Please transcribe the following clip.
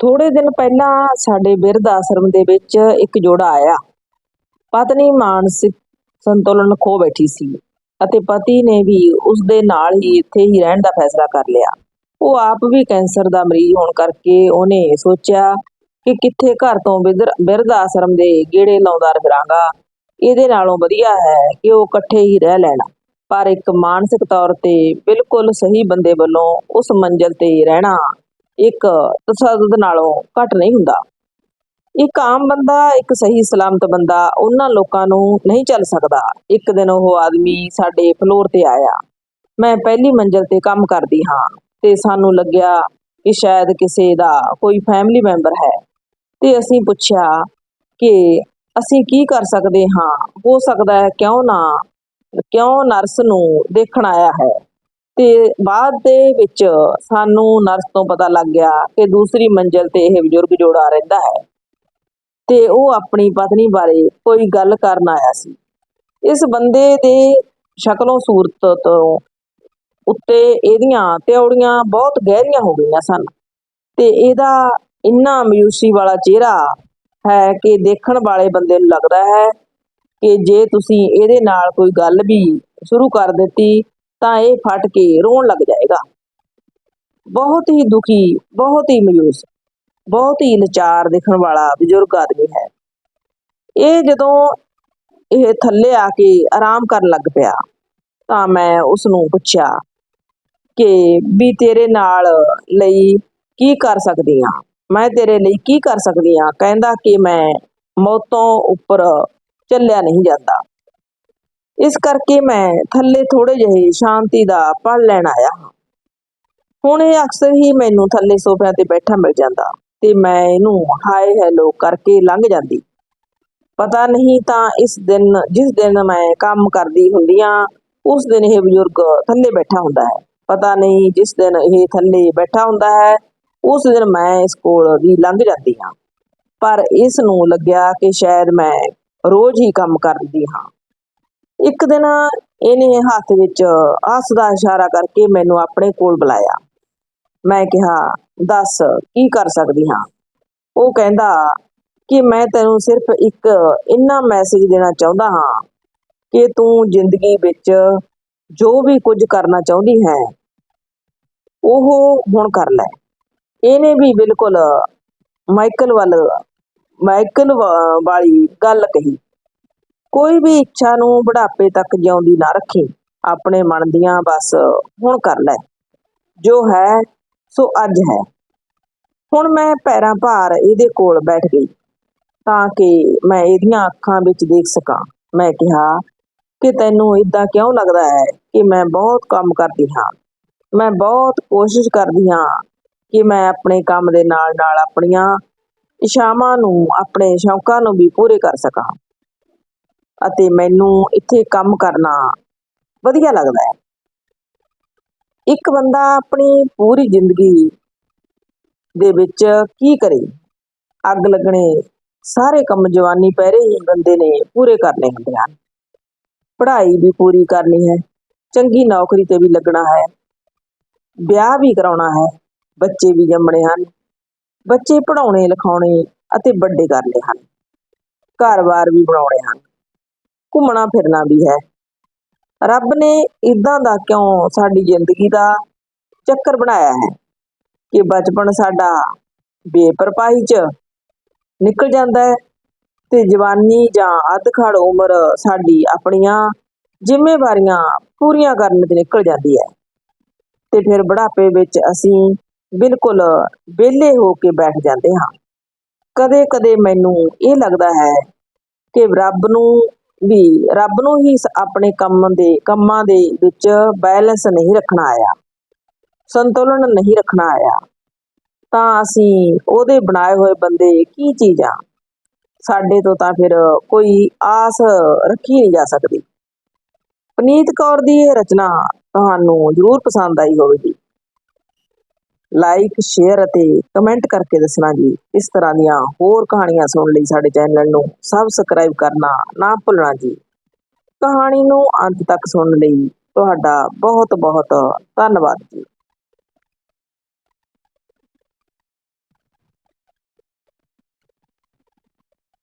ਥੋੜੇ ਦਿਨ ਪਹਿਲਾਂ ਸਾਡੇ ਬਿਰਧ ਆਸ਼ਰਮ ਦੇ ਵਿੱਚ ਇੱਕ ਜੋੜਾ ਆਇਆ। ਪਤਨੀ ਮਾਨਸਿਕ ਸੰਤੁਲਨ ਖੋ ਬੈਠੀ ਸੀ ਅਤੇ ਪਤੀ ਨੇ ਵੀ ਉਸ ਦੇ ਨਾਲ ਹੀ ਇੱਥੇ ਹੀ ਰਹਿਣ ਦਾ ਫੈਸਲਾ ਕਰ ਲਿਆ। ਉਹ ਆਪ ਵੀ ਕੈਂਸਰ ਦਾ ਮਰੀਜ਼ ਹੋਣ ਕਰਕੇ ਉਹਨੇ ਸੋਚਿਆ ਕਿ ਕਿੱਥੇ ਘਰ ਤੋਂ ਬਿਦਰ- ਬਿਰਧ ਆਸ਼ਰਮ ਦੇ ਗੇੜੇ ਲਾਉਂਦਾ ਫਿਰਾਂਗਾ ਇਹਦੇ ਨਾਲੋਂ ਵਧੀਆ ਹੈ ਕਿ ਉਹ ਇਕੱਠੇ ਹੀ ਰਹਿ ਲੈਣ। ਪਰ ਇੱਕ ਮਾਨਸਿਕ ਤੌਰ ਤੇ ਬਿਲਕੁਲ ਸਹੀ ਬੰਦੇ ਵੱਲੋਂ ਉਸ ਮੰਜ਼ਲ ਤੇ ਰਹਿਣਾ ਇੱਕ ਤਸੱਦਦ ਨਾਲੋਂ ਘੱਟ ਨਹੀਂ ਹੁੰਦਾ। ਇੱਕ ਆਮ ਬੰਦਾ, ਇੱਕ ਸਹੀ ਸਲਾਮਤ ਬੰਦਾ, ਉਹਨਾਂ ਲੋਕਾਂ ਨੂੰ ਨਹੀਂ ਚੱਲ ਸਕਦਾ। ਇੱਕ ਦਿਨ ਉਹ ਆਦਮੀ ਸਾਡੇ ਫਲੋਰ ਤੇ ਆਇਆ। ਮੈਂ ਪਹਿਲੀ ਮੰਜ਼ਲ ਤੇ ਕੰਮ ਕਰਦੀ ਹਾਂ ਤੇ ਸਾਨੂੰ ਲੱਗਿਆ ਕਿ ਸ਼ਾਇਦ ਕਿਸੇ ਦਾ ਕੋਈ ਫੈਮਿਲੀ ਮੈਂਬਰ ਹੈ। ਤੇ ਅਸੀਂ ਪੁੱਛਿਆ ਕਿ ਅਸੀਂ ਕੀ ਕਰ ਸਕਦੇ ਹਾਂ? ਹੋ ਸਕਦਾ ਹੈ ਕਿਉਂ ਨਾ, ਕਿਉਂ ਨਰਸ ਨੂੰ ਦੇਖਣ ਆਇਆ ਹੈ? ਤੇ ਬਾਅਦ ਦੇ ਵਿੱਚ ਸਾਨੂੰ ਨਰਸ ਤੋਂ ਪਤਾ ਲੱਗ ਗਿਆ ਕਿ ਦੂਸਰੀ ਮੰਜ਼ਲ ਤੇ ਇਹ ਬਜ਼ੁਰਗ ਜੋੜਾ ਰਹਿੰਦਾ ਹੈ ਤੇ ਉਹ ਆਪਣੀ ਪਤਨੀ ਬਾਰੇ ਕੋਈ ਗੱਲ ਕਰਨ ਆਇਆ ਸੀ। ਇਸ ਬੰਦੇ ਦੇ ਸ਼ਕਲੋਂ ਸੂਰਤ ਤੋਂ ਉੱਤੇ ਇਹਦੀਆਂ ਤਿਉੜੀਆਂ ਬਹੁਤ ਗਹਿਰੀਆਂ ਹੋ ਗਈਆਂ ਸਨ ਤੇ ਇਹਦਾ ਇੰਨਾ ਮਯੂਸੀ ਵਾਲਾ ਚਿਹਰਾ ਹੈ ਕਿ ਦੇਖਣ ਵਾਲੇ ਬੰਦੇ ਨੂੰ ਲੱਗਦਾ ਹੈ ਕਿ ਜੇ ਤੁਸੀਂ ਇਹਦੇ ਨਾਲ ਕੋਈ ਗੱਲ ਵੀ ਸ਼ੁਰੂ ਕਰ ਦਿੱਤੀ ਤਾਂ ਇਹ ਫਟ ਕੇ ਰੋਣ ਲੱਗ ਜਾਏਗਾ। ਬਹੁਤ ਹੀ ਦੁਖੀ, ਬਹੁਤ ਹੀ ਮਯੂਸ, ਬਹੁਤ ਹੀ ਲਾਚਾਰ ਦਿਖਣ ਵਾਲਾ ਬਜ਼ੁਰਗ ਆਦਮੀ ਹੈ। ਇਹ ਜਦੋਂ ਇਹ ਥੱਲੇ ਆ ਕੇ ਆਰਾਮ ਕਰਨ ਲੱਗ ਪਿਆ, ਤਾਂ ਮੈਂ ਉਸ ਨੂੰ ਪੁੱਛਿਆ ਕਿ ਵੀ ਤੇਰੇ ਨਾਲ ਲਈ ਕੀ ਕਰ ਸਕਦੀ ਹਾਂ ਮੈਂ ਤੇਰੇ ਲਈ ਕੀ ਕਰ ਸਕਦੀ ਹਾਂ ਕਹਿੰਦਾ ਕਿ ਮੈਂ ਮੌਤੋਂ ਉੱਪਰ ਚੱਲਿਆ ਨਹੀਂ ਜਾਂਦਾ। ਇਸ ਕਰਕੇ ਮੈਂ ਥੱਲੇ ਥੋੜੇ ਜਿਹੇ ਸ਼ਾਂਤੀ ਦਾ ਪਲ ਲੈਣ ਆਇਆ ਹਾਂ। ਹੁਣ ਇਹ ਅਕਸਰ ਹੀ ਮੈਨੂੰ ਥੱਲੇ ਸੋਫਿਆਂ ਤੇ ਬੈਠਾ ਮਿਲ ਜਾਂਦਾ ਤੇ ਮੈਂ ਇਹਨੂੰ ਹਾਏ ਹੈਲੋ ਕਰਕੇ ਲੰਘ ਜਾਂਦੀ। ਪਤਾ ਨਹੀਂ ਤਾਂ ਇਸ ਦਿਨ, ਜਿਸ ਦਿਨ ਮੈਂ ਕੰਮ ਕਰਦੀ ਹੁੰਦੀ ਹਾਂ, ਉਸ ਦਿਨ ਇਹ ਬਜ਼ੁਰਗ ਥੱਲੇ ਬੈਠਾ ਹੁੰਦਾ ਹੈ। ਪਤਾ ਨਹੀਂ ਜਿਸ ਦਿਨ ਇਹ ਥੱਲੇ ਬੈਠਾ ਹੁੰਦਾ ਹੈ, ਉਸ ਦਿਨ ਮੈਂ ਇਸ ਕੋਲ ਵੀ ਲੰਘ ਜਾਂਦੀ ਹਾਂ। ਪਰ ਇਸ ਨੂੰ ਲੱਗਿਆ ਕਿ ਸ਼ਾਇਦ ਮੈਂ ਰੋਜ਼ ਹੀ ਕੰਮ ਕਰਦੀ ਹਾਂ। ਇੱਕ ਦਿਨ ਇਹਨੇ ਹੱਥ ਵਿੱਚ ਆਸ ਦਾ ਇਸ਼ਾਰਾ ਕਰਕੇ ਮੈਨੂੰ ਆਪਣੇ ਕੋਲ ਬੁਲਾਇਆ। ਮੈਂ ਕਿਹਾ, ਦੱਸ, ਕੀ ਕਰ ਸਕਦੀ ਹਾਂ? ਉਹ ਕਹਿੰਦਾ ਕਿ ਮੈਂ ਤੈਨੂੰ ਸਿਰਫ ਇੱਕ ਇੰਨਾ ਮੈਸੇਜ ਦੇਣਾ ਚਾਹੁੰਦਾ ਹਾਂ ਕਿ ਤੂੰ ਜ਼ਿੰਦਗੀ ਵਿੱਚ ਜੋ ਵੀ ਕੁਝ ਕਰਨਾ ਚਾਹੁੰਦੀ ਹੈ, ਉਹ ਹੁਣ ਕਰ ਲੈ। ਇਹਨੇ ਵੀ ਬਿਲਕੁਲ ਮਾਈਕਲ ਵੱਲ, ਮਾਈਕਲ ਵਾ- ਵਾਲੀ ਗੱਲ ਕਹੀ। ਕੋਈ ਵੀ ਇੱਛਾ ਨੂੰ ਬੁਢਾਪੇ ਤੱਕ ਜਿਉਂਦੀ ਨਾ ਰੱਖੀ। ਆਪਣੇ ਮਨ ਦੀਆਂ ਬਸ ਹੁਣ ਕਰ ਲੈ। ਜੋ ਹੈ, ਸੋ ਅੱਜ ਹੈ। ਹੁਣ ਮੈਂ ਪੈਰਾਂ ਭਾਰ ਇਹਦੇ ਕੋਲ ਬੈਠ ਗਈ, ਤਾਂ ਕਿ ਮੈਂ ਇਹਦੀਆਂ ਅੱਖਾਂ ਵਿੱਚ ਦੇਖ ਸਕਾਂ। ਮੈਂ ਕਿਹਾ, ਕਿ ਤੈਨੂੰ ਇਦਾਂ ਕਿਉਂ ਲੱਗਦਾ ਹੈ ਕਿ ਮੈਂ ਬਹੁਤ ਕੰਮ ਕਰਦੀ ਹਾਂ? ਮੈਂ ਬਹੁਤ ਕੋਸ਼ਿਸ਼ ਕਰਦੀ ਹਾਂ ਕਿ ਮੈਂ ਆਪਣੇ ਕੰਮ ਦੇ ਨਾਲ ਨਾਲ ਆਪਣੀਆਂ ਇਛਾਵਾਂ ਨੂੰ, ਆਪਣੇ ਸ਼ੌਂਕਾਂ ਨੂੰ ਵੀ ਪੂਰੇ ਕਰ ਸਕਾਂ। ਅਤੇ ਮੈਨੂੰ ਇੱਥੇ ਕੰਮ ਕਰਨਾ ਵਧੀਆ ਲੱਗਦਾ ਹੈ। ਇੱਕ ਬੰਦਾ ਆਪਣੀ ਪੂਰੀ ਜ਼ਿੰਦਗੀ ਦੇ ਵਿੱਚ ਕੀ ਕਰੇ? ਅੱਗ ਲੱਗਣੇ, ਸਾਰੇ ਕੰਮ ਜਵਾਨੀ ਪਹਿਰੇ ਹੀ ਬੰਦੇ ਨੇ ਪੂਰੇ ਕਰਨੇ ਹੁੰਦੇ ਹਨ। ਪੜ੍ਹਾਈ ਵੀ ਪੂਰੀ ਕਰਨੀ ਹੈ, ਚੰਗੀ ਨੌਕਰੀ ਤੇ ਵੀ ਲੱਗਣਾ ਹੈ, ਵਿਆਹ ਵੀ ਕਰਾਉਣਾ ਹੈ, ਬੱਚੇ ਵੀ ਜੰਮਣੇ ਹਨ, ਬੱਚੇ ਪੜਾਉਣੇ ਲਿਖਾਉਣੇ ਅਤੇ ਵੱਡੇ ਕਰਨੇ ਹਨ, ਘਰ-ਬਾਰ ਵੀ ਬਣਾਉਣੇ ਹਨ। ਘੁੰਮਣਾ ਫਿਰਨਾ ਵੀ ਹੈ। ਰੱਬ ਨੇ ਇਦਾਂ ਦਾ ਕਿਉਂ ਸਾਡੀ ਜ਼ਿੰਦਗੀ ਦਾ ਚੱਕਰ ਬਣਾਇਆ ਹੈ ਕਿ ਬਚਪਨ ਸਾਡਾ ਬੇਪਰਵਾਹੀ ਚ ਨਿਕਲ ਜਾਂਦਾ ਹੈ ਤੇ ਜਵਾਨੀ ਜਾਂ ਅੱਧ-ਖੜ ਉਮਰ ਸਾਡੀ ਆਪਣੀਆਂ ਜ਼ਿੰਮੇਵਾਰੀਆਂ ਪੂਰੀਆਂ ਕਰਨ 'ਚ ਨਿਕਲ ਜਾਂਦੀ ਹੈ। ਤੇ ਫਿਰ ਬੁਢਾਪੇ ਵਿੱਚ ਅਸੀਂ ਬਿਲਕੁਲ ਵਿਹਲੇ ਹੋ ਕੇ ਬੈਠ ਜਾਂਦੇ ਹਾਂ। ਕਦੇ-ਕਦੇ ਮੈਨੂੰ ਇਹ ਲੱਗਦਾ ਹੈ ਕਿ ਰੱਬ ਨੂੰ ਵੀ ਰੱਬ ਨੂੰ ਹੀ ਆਪਣੇ ਕੰਮ ਦੇ, ਕੰਮਾਂ ਦੇ ਵਿੱਚ ਬੈਲੈਂਸ ਨਹੀਂ ਰੱਖਣਾ ਆਇਆ। ਸੰਤੁਲਨ ਨਹੀਂ ਰੱਖਣਾ ਆਇਆ। ਤਾਂ ਅਸੀਂ ਉਹਦੇ ਬਣਾਏ ਹੋਏ ਬੰਦੇ ਕੀ ਚੀਜ਼ਾਂ ਸਾਡੇ ਤੋਂ ਤਾਂ ਫਿਰ ਕੋਈ ਆਸ ਰੱਖੀ ਨਹੀਂ ਜਾ ਸਕਦੀ। ਪਨੀਤ ਕੌਰ ਦੀ ਇਹ ਰਚਨਾ ਤੁਹਾਨੂੰ ਜ਼ਰੂਰ ਪਸੰਦ ਆਈ ਹੋਵੇਗੀ। ਲਾਈਕ ਸ਼ੇਅਰ ਅਤੇ ਕਮੈਂਟ ਕਰਕੇ ਦੱਸਣਾ ਜੀ। ਇਸ ਤਰ੍ਹਾਂ ਦੀਆਂ ਹੋਰ ਕਹਾਣੀਆਂ ਸੁਣਨ ਲਈ ਸਾਡੇ ਚੈਨਲ ਨੂੰ ਸਬਸਕ੍ਰਾਈਬ ਕਰਨਾ ਨਾ ਭੁੱਲਣਾ ਜੀ। ਕਹਾਣੀ ਨੂੰ ਅੰਤ ਤੱਕ ਸੁਣਨ ਲਈ ਤੁਹਾਡਾ ਬਹੁਤ ਬਹੁਤ ਧੰਨਵਾਦ ਜੀ।